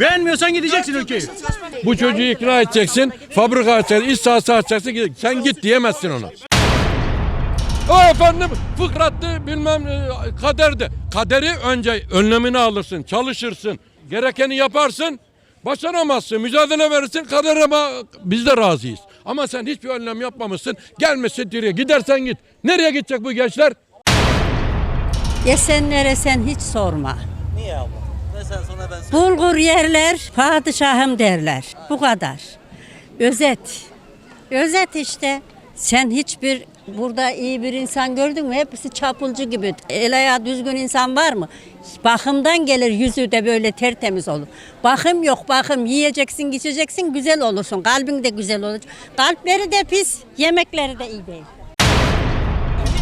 Beğenmiyorsan gideceksin ülkeyi. Bu çocuğu ikna edeceksin. Fabrika açacaksın, iş sahası açacaksın. gideceksin. Sen git diyemezsin ona. O efendim fıkrattı bilmem e, kaderdi. Kaderi önce önlemini alırsın, çalışırsın. Gerekeni yaparsın. Başaramazsın, mücadele verirsin, kadere ba- biz de razıyız. Ama sen hiçbir önlem yapmamışsın, gelmişsin diye gidersen git. Nereye gidecek bu gençler? Yesenlere sen hiç sorma. Mesela sonra ben söyleyeyim. Bulgur yerler, padişahım derler. Bu kadar. Özet. Özet işte. Sen hiçbir burada iyi bir insan gördün mü? Hepsi çapulcu gibi. El ayağı düzgün insan var mı? Bakımdan gelir yüzü de böyle tertemiz olur. Bakım yok bakım. Yiyeceksin, içeceksin, güzel olursun. Kalbin de güzel olur. Kalpleri de pis, yemekleri de iyi değil.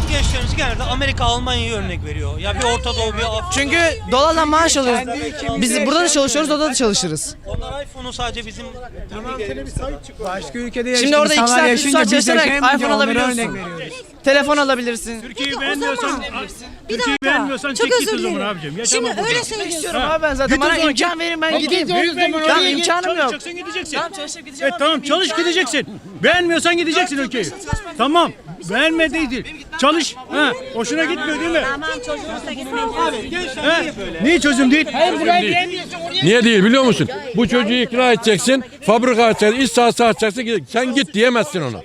Bizim gençlerimiz genelde Amerika, Almanya'yı örnek veriyor. Ya bir Orta Doğu, bir Afrika. Çünkü dolarla maaş alıyoruz. Biz burada da çalışıyoruz, orada da çalışırız. Onlar iPhone'u sadece bizim Başka ülkede yaşayan Şimdi orada iki saat, üç saat çalışarak iPhone alabiliyorsun. Telefon alabilirsin. Türkiye'yi beğenmiyorsan, Bir Türkiye'yi beğenmiyorsan Çok çek git özür o zaman dilerim. abicim. Yaşama Şimdi öyle söylüyorsun. İstiyorum abi ben zaten. Bana imkan verin ben gideyim. Tamam, imkanım yok. Çalışacaksın gideceksin. Tamam çalışıp gideceğim. Evet tamam çalış gideceksin. Beğenmiyorsan gideceksin ülkeyi. Tamam. Beğenmediği değil. Çalış. Ha, hoşuna gitmiyor değil mi? Tamam çocuğunuz da gitmeyin. Ha? Niye çözüm değil? Niye değil biliyor musun? Bu çocuğu ikna edeceksin. Fabrika açacaksın, iş sahası açacaksın. Sen git diyemezsin ona.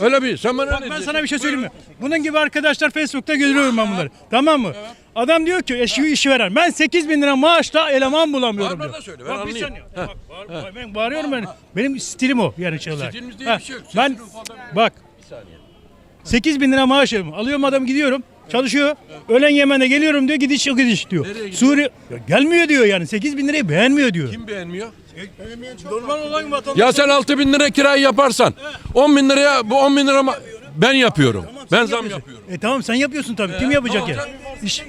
Öyle bir. Sen bana Bak ben sana bir şey söyleyeyim mi? Bunun gibi arkadaşlar Facebook'ta görüyorum ben bunları. Tamam mı? Adam diyor ki eşi işi veren. Ben 8 bin lira maaşla eleman bulamıyorum Bağırma diyor. da söyle, ben Bak bir anlayayım. saniye. Bak, bağır- ben bağırıyorum ben. Benim stilim o yani şey olarak. Stilimiz diye Ha, bir şey yok. Ben Sesinin falan- bak 8 bin lira maaş alıyorum. Alıyorum adam gidiyorum. Çalışıyor. Öğlen yemeğine geliyorum diyor. Gidiş yok gidiş diyor. Suriye Ya gelmiyor diyor yani. 8 bin lirayı beğenmiyor diyor. Kim beğenmiyor? Normal olan vatandaş. Ya sen 6 bin lira kirayı yaparsan 10 bin liraya bu 10 bin lira ma- ben yapıyorum. Ben zam yapıyorum. E tamam sen yapıyorsun tabii. Kim yapacak ya? İş,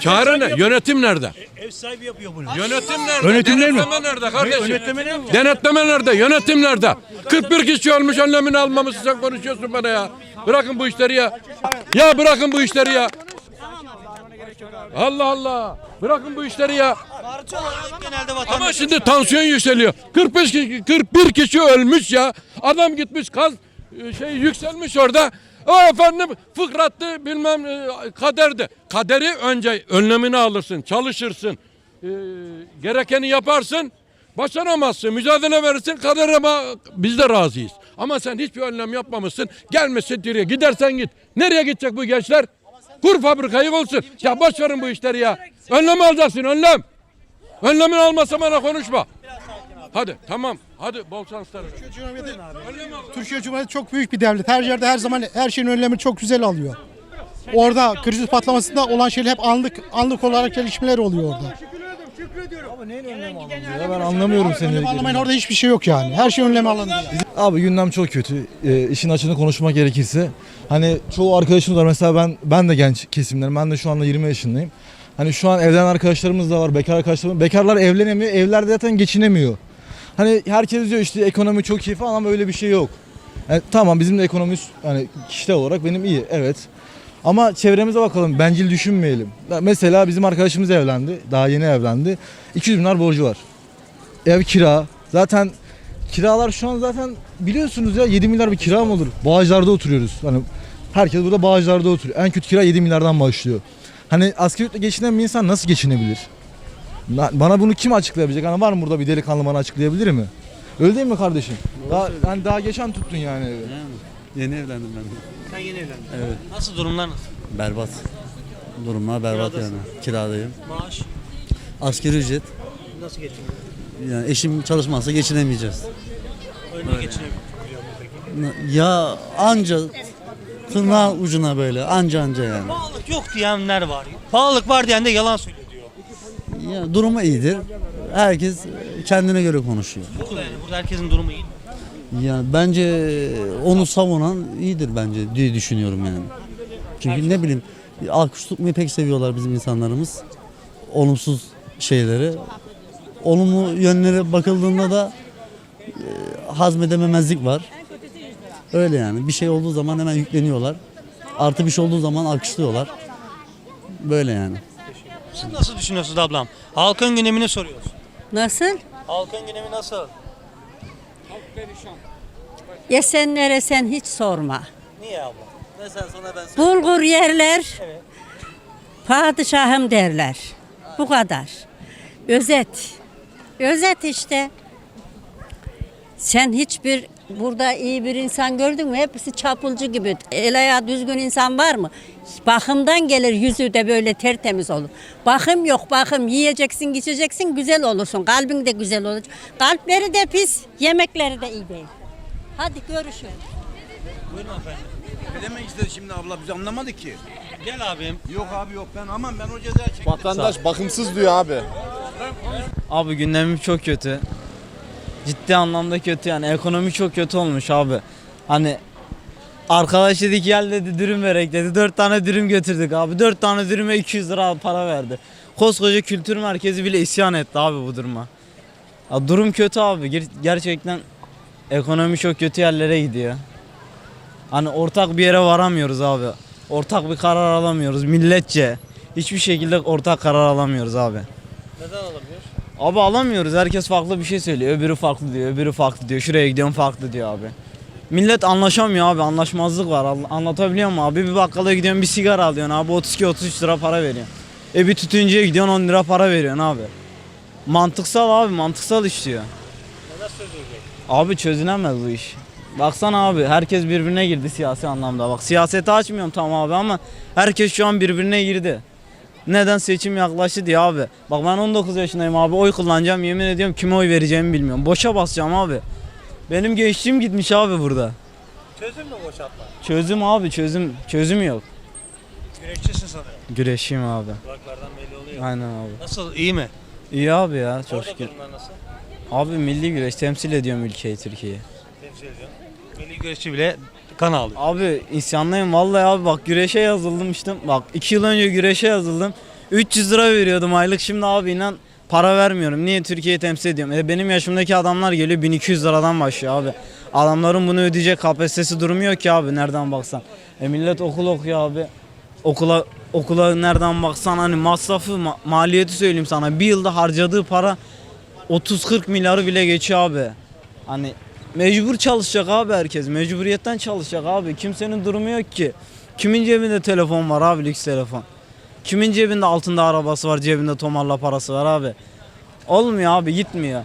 Çare ne? Yönetim nerede? ev sahibi yapıyor bunu. Yönetim nerede? Yönetimler mi? Denetleme nerede kardeşim? Yönetleme ne mi? Denetleme nerede? Yönetim nerede? 41 kişi ölmüş önlemini almamışsın sen konuşuyorsun bana ya. Bırakın bu işleri ya. Ya bırakın bu işleri ya. Allah Allah. Bırakın bu işleri ya. Ama şimdi tansiyon yükseliyor. 45 kişi, 41 kişi ölmüş ya. Adam gitmiş kaz e, şey yükselmiş orada. O efendim fıkrattı bilmem e, kaderdi. Kaderi önce önlemini alırsın, çalışırsın. e, gerekeni yaparsın. Başaramazsın, mücadele verirsin, kadere biz de razıyız. Ama sen hiçbir önlem yapmamışsın, gelmişsin diye gidersen git. Nereye gidecek bu gençler? Kur fabrikayı olsun. Ya boş verin bu işleri ya. Önlem alacaksın, önlem. Önlemini almasa bana konuşma. Hadi tamam. Hadi bol şanslar. Türkiye Cumhuriyeti çok büyük bir devlet. Her yerde her zaman her şeyin önlemini çok güzel alıyor. Orada kriz patlamasında olan şeyler hep anlık anlık olarak gelişmeler oluyor orada. Ya ben anlamıyorum seni. Önlem almayın orada hiçbir şey yok yani. Her şey önlem alındı. Abi gündem çok kötü. Ee, işin açığını konuşmak gerekirse. Hani çoğu arkadaşımız var. Mesela ben ben de genç kesimlerim. Ben de şu anda 20 yaşındayım. Hani şu an evlenen arkadaşlarımız da var. Bekar arkadaşlarımız. Bekarlar evlenemiyor. Evlerde zaten geçinemiyor. Hani herkes diyor işte ekonomi çok iyi falan ama öyle bir şey yok. Yani tamam bizim de ekonomimiz hani kişisel olarak benim iyi evet. Ama çevremize bakalım bencil düşünmeyelim. Mesela bizim arkadaşımız evlendi. Daha yeni evlendi. 200 bin lira borcu var. Ev kira. Zaten kiralar şu an zaten biliyorsunuz ya 7 milyar bir kira mı olur? Bağcılar'da oturuyoruz. Hani herkes burada Bağcılar'da oturuyor. En kötü kira 7 milyardan başlıyor. Hani asgari ücretle geçinen bir insan nasıl geçinebilir? Na- Bana bunu kim açıklayabilecek? Hani var mı burada bir delikanlı bana açıklayabilir mi? Öyle değil mi kardeşim? Daha, yani daha geçen tuttun yani evi. Yeni evlendim ben. de. sen yeni evlendin. Evet. Nasıl durumlar nasıl? Berbat. Durumlar berbat Kiradasın. yani. Kiradayım. Maaş Asgari ücret. nasıl geçiniyor? Yani eşim çalışmazsa geçinemeyeceğiz. Öyle geçinebiliyor peki? Ya anca tırnağı ucuna böyle anca anca yani. Pahalılık yok diyenler var. Pahalılık var diyen de yalan söylüyor diyor. Ya durumu iyidir. Herkes kendine göre konuşuyor. Burada yani burada herkesin durumu iyi. Ya bence onu savunan iyidir bence diye düşünüyorum yani. Çünkü ne bileyim alkış tutmayı pek seviyorlar bizim insanlarımız. Olumsuz şeyleri. Olumlu yönlere bakıldığında da e, hazmedememezlik var. Öyle yani. Bir şey olduğu zaman hemen yükleniyorlar. Artı bir şey olduğu zaman alkışlıyorlar. Böyle yani. Siz nasıl düşünüyorsunuz ablam? Halkın gündemini soruyoruz. Nasıl? Halkın gündemi nasıl? Yesenlere sen hiç sorma. Niye abla? Bulgur yerler, padişahım derler. Bu kadar. Özet. Özet işte. Sen hiçbir burada iyi bir insan gördün mü? Hepsi çapulcu gibi. El ayağı düzgün insan var mı? Bakımdan gelir yüzü de böyle tertemiz olur. Bakım yok bakım. Yiyeceksin, içeceksin, güzel olursun. Kalbin de güzel olur. Kalpleri de pis, yemekleri de iyi değil. Hadi görüşürüz. Buyurun efendim. Ne demek istedi şimdi abla biz anlamadık ki. Gel abim. Yok abi yok ben aman ben o cezaya çektim. Vatandaş bakımsız diyor abi. Abi gündemim çok kötü. Ciddi anlamda kötü yani ekonomi çok kötü olmuş abi. Hani arkadaş dedi ki gel dedi dürüm verek dedi. Dört tane dürüm götürdük abi. Dört tane dürüme 200 lira para verdi. Koskoca kültür merkezi bile isyan etti abi bu duruma. Ya durum kötü abi. Ger- Gerçekten ekonomi çok kötü yerlere gidiyor. Hani ortak bir yere varamıyoruz abi. Ortak bir karar alamıyoruz milletçe. Hiçbir şekilde ortak karar alamıyoruz abi. Neden alamıyoruz? Abi alamıyoruz. Herkes farklı bir şey söylüyor. Öbürü farklı diyor. Öbürü farklı diyor. Şuraya gidiyorum farklı diyor abi. Millet anlaşamıyor abi. Anlaşmazlık var. Anla- Anlatabiliyor muyum abi? Bir bakkala gidiyorsun bir sigara alıyorsun abi. 32-33 lira para veriyorsun. E bir tütüncüye gidiyorsun 10 lira para veriyorsun abi. Mantıksal abi. Mantıksal işliyor. Nasıl çözülecek? Abi çözülemez bu iş. Baksana abi herkes birbirine girdi siyasi anlamda. Bak siyaseti açmıyorum tamam abi ama herkes şu an birbirine girdi. Neden seçim yaklaştı diye abi. Bak ben 19 yaşındayım abi oy kullanacağım yemin ediyorum kime oy vereceğimi bilmiyorum. Boşa basacağım abi. Benim gençliğim gitmiş abi burada. Çözüm mü boşaltma? Çözüm abi çözüm çözüm yok. Güreşçisin sanırım. Güreşeyim abi. Kulaklardan belli oluyor. Aynen abi. Nasıl? iyi mi? İyi abi ya çok Orada şükür. durumlar nasıl? Abi milli güreş temsil ediyorum ülkeyi Türkiye'yi. Temsil ediyorsun. Milli güreşçi bile kan ağlıyor. Abi isyanlıyım vallahi abi bak güreşe yazılmıştım. Bak 2 yıl önce güreşe yazıldım. 300 lira veriyordum aylık şimdi abi inan para vermiyorum. Niye Türkiye'yi temsil ediyorum? E benim yaşımdaki adamlar geliyor 1200 liradan başlıyor abi. Adamların bunu ödeyecek kapasitesi durumu yok ki abi nereden baksan. E millet okul okuyor abi. Okula okula nereden baksan hani masrafı ma- maliyeti söyleyeyim sana. Bir yılda harcadığı para 30-40 milyarı bile geçiyor abi. Hani mecbur çalışacak abi herkes. Mecburiyetten çalışacak abi. Kimsenin durumu yok ki. Kimin cebinde telefon var abi lüks telefon. Kimin cebinde altında arabası var, cebinde tomarla parası var abi. Olmuyor abi gitmiyor.